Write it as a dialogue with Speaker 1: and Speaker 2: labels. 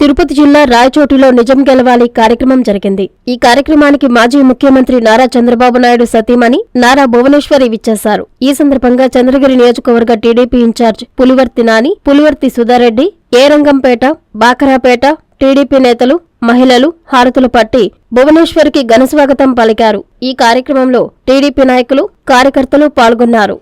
Speaker 1: తిరుపతి జిల్లా రాయచోటిలో నిజం గెలవాలి కార్యక్రమం జరిగింది. ఈ కార్యక్రమానికి మాజీ ముఖ్యమంత్రి నారా చంద్రబాబు నాయుడు సతీమణి నారా భువనేశ్వరి విచ్చేశారు. ఈ సందర్భంగా చంద్రగిరి నియోజకవర్గ TDP incharge Pulivarthi Nani Pulivarthi Sudha Reddy Erangampeta Bakarapeta TDP నేతలు మహిళలు హారతులు పట్టి భువనేశ్వరికి ఘనస్వాగతం పలికారు. ఈ కార్యక్రమంలో టీడీపీ నాయకులు కార్యకర్తలు పాల్గొన్నారు.